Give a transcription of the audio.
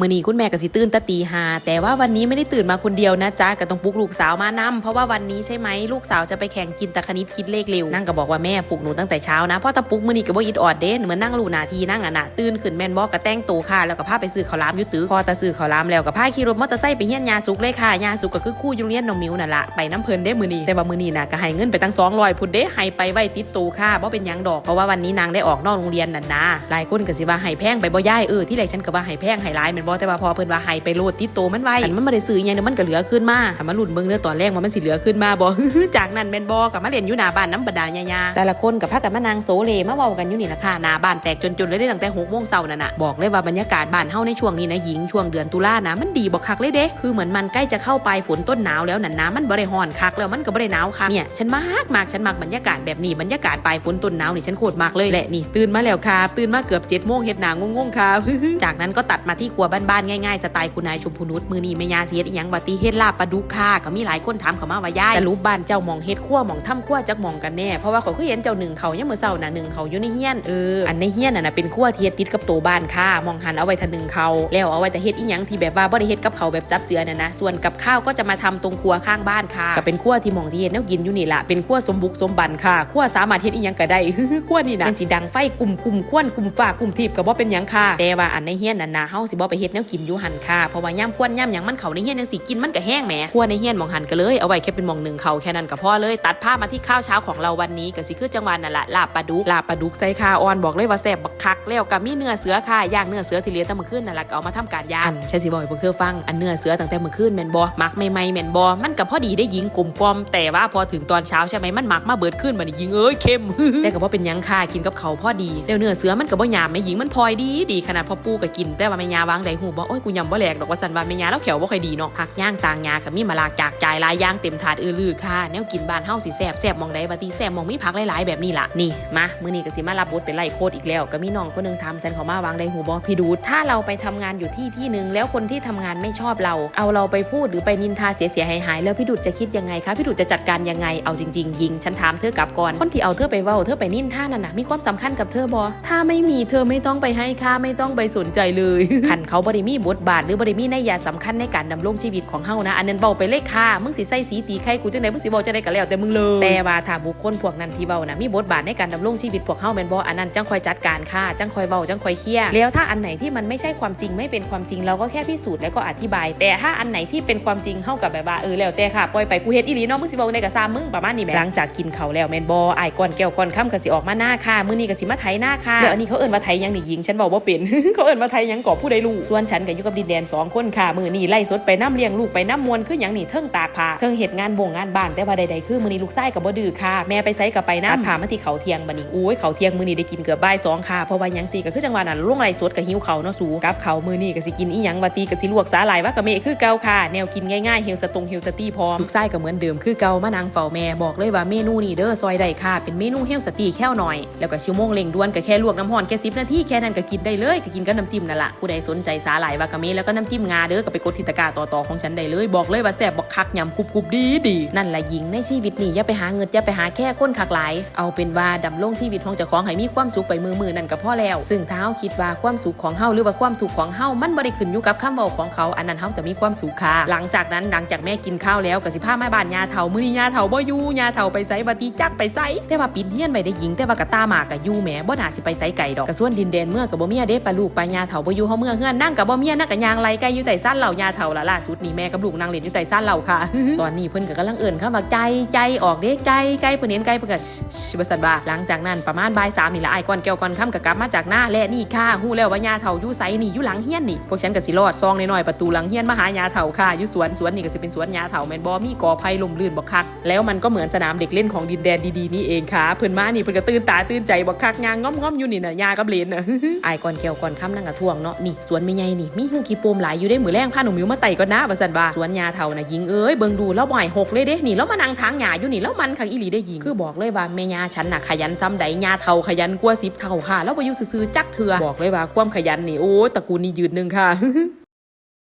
มื่อนี้คุณแม่ก็สิตื่นตะตีหาแต่ว่าวันนี้ไม่ได้ตื่นมาคนเดียวนะจ๊ะก็ต้องปลุกลูกสาวมานำ เพราะว่าวันนี้ใช่ไหมลูกสาวจะไปแข่งจินตะคณิตคิดเลขเร็วนั่งก็บอกว่าแม่ปลุกหนูตั้งแต่เช้านะเพราะปลุกมื่อนี้ก็บ่อิดออดเด้นเหมือนนั่งลู่นาทีนั่งอะนะตื่นขึ้นแม่นบอกก็แต่งตัวค่ะแล้วก็พาไปซื้อข้าวหลามยุตื้อพอตะซื้อข้าวหลามแล้วก็พาขี่รถมอเตอร์ไซค์ไปเฮี้ยนยาสุกเลยค่ะยาสุกก็คือคู่ยุเรียนน้องมิวนั่นละไปน้ำเพลินได้มื่อนี้แต่ว่ามื่อนี้นะก็ให้เงินไปตั้ง200พุ่นเด้ให้ไปไว้ติดตัวค่ะบ่เป็นยังดอกเพราะว่าวันนี้นางได้ออกนอกโรงเรียนนั่นนะหลายคนก็สิว่าให้แพงไปบ่ย่ายเออที่แรกฉันก็ว่าให้แพงให้หลายแม่นบ่แต่ว่าพอเพิ่นว่าให้ไปโลดติดตัวมันไว้อันมันบ่ได้ซื้ออิหยังเดี๋ยวมันก็เหลือขึ้นมาถ้ามาลุ้นเบิ่งเด้อตอนแรกว่ามันสิเหลือขึ้นมาบ่จากนั้นแม่นบ่ก็มาเล่นอยู่หน้าบ้านน้ำบดาญาๆแต่ละคนก็พากันมานางโซเลมาเว้ากันอยู่นี่ล่ะค่ะหน้าบ้านแตกจนๆเลยได้ตั้งแต่6โมงเช้านั่นน่ะบอกเลยว่าบรรยากาศบ้านเฮาในช่วงนี้นะหญิงช่วงเดือนตุลานะมันดีบ่คักเลยเด้คือเหมือนมันใกล้จะเข้าปลายฝนต้นหนาวแล้วนั่นนะมันบ่ได้ร้อนคักแล้วมันก็บ่ได้หนาวคักเนี่ยฉันมากมากฉันมักบรรยากาศแบบนี้บรรยากาศปลายฝนต้นหนาวนี่ฉันโคตรมากเลยและนี่ตื่นมาแล้วครับตื่นมาเกือบ7โมงเฮ็ดหนางงงๆครับจากนั้นก็ตัดมาที่ครัวบ้านๆง่ายๆสไตล์คุณนายชมพูนุชมือนี้แม่ยาเสิเฮ็ดอีหยังบัดนี้เฮ็ดลาบปลาดุกค่ะก็มีหลายคนถามเขามาว่าย่ายแต่รูปบ้านเจ้ามองเฮ็ดครัวมองทำครัวจักมองกันแน่เพราะว่าเขาคือเห็นเจ้าหนึ่งเขายังมื้อเช้าน่ะหนึ่งเขาอยู่ในเฮียนเอออันในเฮียนน่ะเป็นครัวเที่เฮ็ดติดกับโตบ้านค่ะมองหันเอาไว้ทะหนึงเขาแล้วเอาไว้แต่เฮ็ดอีหยังที่แบบว่าบ่ได้เฮ็ดกับเขาแบบจับเจือน่ะนะส่วนกับข้าวก็จะมาทำตรงครัวข้างบ้านค่ะก็เป็นครัวที่มองที่เฮ็ดแนวกินอยู่นี่ล่ะเป็นครัวสมบุกสมบันค่ะครัวสามารถเฮ็ดอีหยังก็ได้ครัวนี่นะมันสิดังไฟกลุ่มกลุ่มควนกลุ่มฟ้ากลุ่มทิพย์ก็บ่เป็นหยังค่ะแต่ว่าอันในเฮียนนั่นนะเฮาสิบ่ไปเฮ็ดแนวกินอยู่หันค่ะเพราะว่าย่ำควนย่ำหยังมันเขาในเฮียนจังสิกินมันก็แห้งแหมครัวในเฮียนมองหันก็เลยเอาไว้แค่เป็นมองหนึ่งเขาแค่นั้นก็พอเลยตัดภาพมาที่ข้าวเช้าของเราวันนี้ก็สิคือจังหวะนั่นแหละลาบปลาดุกลาบปลาดุกใส่ขาอ่อนบอกเลยว่าแซ่บบักคักแล้วก็มีเนื้อเสือค่ะย่างเนื้อเสือที่เหลือแต่มื้อคืนนั่นแหละเอามาทำการย่างอันฉันสิบอกให้พวกเธอฟังอันเนื้อเสือตั้งแต่เมื้อคืนแม่นบ่มักใหม่ๆแม่นบ่มันก็พอดีได้ยิงกลมกลอมแต่ว่าพอถึงตอนเช้าใช่ไหมมันมักมาเบิดขึ้นบันยิงเอ้ยเค็มแต่ก็บ่เป็นยังค่ะกินกับเขาพอดีแล้วเนื้อเสือมันก็บ่หยาบแม่หญิงมันพลอยดีดีขนาดพ่อปูก็กินแต่ว่าแม่ยาวางไดหูบ่โอ้ยกูยำบ่แหลกดอกว่าสันว่าแม่ยาแล้วแขวบ่ค่อยดีเนาะผักย่างต่างยาก็มีมะลากจากจ่ายลายย่างเต็มถาดอือลือค่ะแนวกินบ้านเฮาสิแซ่บแซ่บมองใดบัดนี้แซ่บมองมีผักหลายๆแบบนี้ล่ะนี่มามื้อนี้ก็สิมารับบทเป็นไล่โคตรอีกแล้วก็มีน้องคนหนึงทำฉันเขามาวางได้หูบ่พี่ดูดถ้าเราไปทำงานอยู่ที่ที่หนึงแล้วคนที่ทำงานไม่ชอบเรา เอาเราไปพูดหรือไปนินทาเสียๆหายๆแล้วพี่ดูดจะคิดยังไงคะพี่ดูดจะจัดการยังไงเอาจริง ๆ ยิงฉันถามเธอกลับก่อนคนที่เอาเธอไปเว้าเธอไปนินทานั่นน่ะมีความสำคัญกับเธอบ่ถ้าไม่มีเธอไม่ต้องไปให้ค่าไม่ต้องไปสนใจเลยคันเขาบ่ได้มีบทบาท หรือบ่ได้มีนัยยะสำคัญในการดำรงชีวิตของเฮานะ อันนั้นเว้าไปเลยค่ะ มึงสิใส่สีตีไข่กูจังไดมึงสิเว้าจังไดก็แล้วแต่มึงเลย แต่ว่าถ้าบุคคลพวกนั้นที่เว้านะมีบทบาทในการดำรงชีวิตพวกเฮาแม่นบ่อันนั้นจังคอยจัดการค่ะ จังคอยเว้าจังคอยเคลียร์แล้วถ้าอันไหนที่มันไม่ใช่ความจริงไม่เป็นความจริงเราก็แค่พิสูจน์แล้วก็อธิบาย แต่ถ้าอันไหนที่เป็นความจริงเฮากับแบบว่าเออแล้วแต่ค่ะปล่อยไปกูเฮ็ดอีหลีเนาะมึงสิเว้าในกะซามมึงประมาณนี้แหมหลังจากกินข้าวแล้วแม่นบ่อ้ายก้อนแก้วก้อนค่ำก็สิออกมาหน้าค่ะมื้อนี้ก็สิมาไถหน้าค่ะแล้วอันนี้เขาเอิ้นว่าไถหยังนี่หญิงฉันบอกว่าเป็นเขาเอิ้นว่าไทยหยังก่อผู้ใดรู้ส่วนฉันก็อยู่กับดินแดนสองคนค่ะ มือนี่ไล่สดไปน้ำเลี้ยงลูกไปน้ำมวลคือหยังนี่เทิงตากผ้าเทิงเหตุงานบ่งงานบ้านแต่ว่าใดๆคือมือนี้ลูกไส้กับบ่ดื้อค่ะ แม่ไปไสกับไปน้ำผ่ามาที่เขาเทียงบัดนี้โอ้ยเขาเทียงมือนี้ได้กินเกือบบ่ายสองค่ะเพราะว่ายังตีก็คือจังหวะนั้นลุงไล่สดกับหิวเขาเนาะสูกับเขามือนี้ก็สิกินอีหยังว่าตีก็สิลวกสาหร่ายว่ากะเมคือเก่าค่ะ แนวกินง่ายๆเฮลสตงเฮลสตี้พร้อมลูกไส้ก็เหมือนเดิมคือเก่ามานางเฝ้าแม่บอกเลยว่าเมนูนี้เด้อซอยได้ค่ะ เป็นเมนูเฮลสตี้แค่หน่อย แล้วก็ชั่วโมงเร่งด่วนก็แค่ลวกน้ำร้อนแค่10นาทีแค่นั้นก็กินได้เลยก็กินกับน้ำจิ้มนั่นแหละผู้ใดสนใจสาหร่ายวากาเมะแล้วก็น้ำจิ้มงาเด้อก็ไปกดทิตากร้าต่อๆของฉันได้เลย บอกเลยว่าแซ่บบักคักยำกรุบกรุบดีดีนั่นแหละหญิงในชีวิตนี่อย่าไปหาเงินอย่าไปหาแค่คนคักหลายเอาเป็นว่าดำรงชีวิตของเจ้าของให้มีความสุขไปมือมือนั่นก็พอแล้ว ซึ่งถ้าเฮาคิดว่าความสุขของเฮาหรือว่าความทุกของเฮามันบ่ได้ขึ้นอยู่กับคำเว้าของเขาอันนั้นเฮาจะมีความสุขค่ะหลังจากนั้นหลังจากแม่กินข้าวแล้วก็สิพาแม่บ้านยาเฒ่ามื้อนี้ยาเฒ่าบ่อยู่ยาเฒ่าไปไสบัดนี้จักไปไสแต่ว่าปิดเฮียนไว้ได้หญิงแต่ว่ากะตาหมากะอยู่แหมบ่น่าสิไปไสไกลดอกกระส่วนดินแดนเมื่อก็บ่มีเด้ปลาลูกปลายาเฒ่าบ่อยู่เฮาเมื่อเฮือนนั่งกับบ่เมียนั่งกับยางไรไก่อยู่ใต้ซ่านเหล่ายาเฒ่าละล่าสุดนี่แม่กับลูกนั่งเล่นอยู่ใต้ซ่านเหล่าค่ะ ตอนนี้เพิ่นก็กำลังเอิ่นเข้ามาใจใจออกเด้ใจใจเพิ่นเห็นไก่เพิ่นก็ชิบสันบาหลังจากนั้นประมาณบ่ายสามนี่ละไอ้ายก้อนแก้วก้อนค่ำก็กลับมาจากหน้าและนี่ค่ะฮู้แล้วว่ายาเฒ่าอยู่ไสนี่อยู่หลังเฮียนนี่พวกฉันก็สิรอดซองน้อยๆประตูหลังเฮียนมาหายาเฒ่าค่ะอยู่สวนสวนนี่ก็สิเป็นสวนยาเฒ่าแม่นบ่มีกอไผ่ลมลื่นบ่คักแล้วมันก็เหมือนสนามเด็กเล่นของดินแดนดีๆนี่เองค่ะเพิ่นมานี่เพิ่นก็ตื่นตาตื่นใจบ่คักยางง้อมๆอยู่นี่น่ะยากับเลนน่ะไอ้ายก้อนแก้วก้อนค่ำนั่งกระท่วงเนาะนี่สวนไม่ใหญ่นี่มีหูกี่โปมหลายอยู่ได้มือแรงพาหนุ่มิวมาไต่ก็นะว่าสันว่าสวนยาเทาน่ะยิงเอ้ยเบิ่งดูแล้วบ่อยหกเลยเด้นี่แล้วมานั่งทางหญ้าอยู่นี่แล้วมันขังอีหลีได้ยิงคือบอกเลยว่าแม่ยาฉันน่ะขยันซ้ำใดยาเทาขยันกว่า10เท่าค่ะ แล้วบ่อยู่ซื่อๆจักเถื่อบอกเลยว่าความขยันนี่โอ้ตระกูลนี่ยืนหนึ่งค่ะ